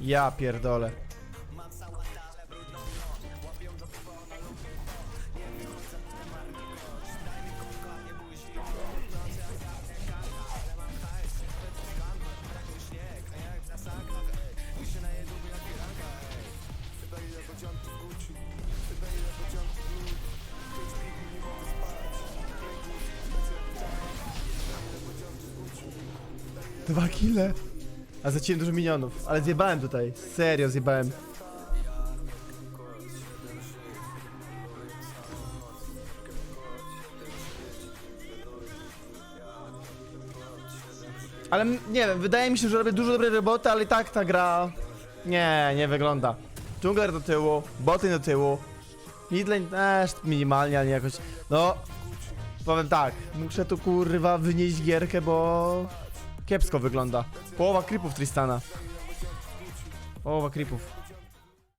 Ja pierdolę. Dwa kile. A zaciłem dużo minionów, ale zjebałem tutaj. Serio zjebałem. Ale nie wiem, wydaje mi się, że robię dużo dobrej roboty, ale i tak ta gra... Nie, nie wygląda. Jungler do tyłu, boty do tyłu. Midlane też minimalnie, ale nie jakoś... No... Powiem tak, muszę tu kurwa wynieść gierkę, bo... Kiepsko wygląda. Połowa creepów Tristana. Połowa creepów.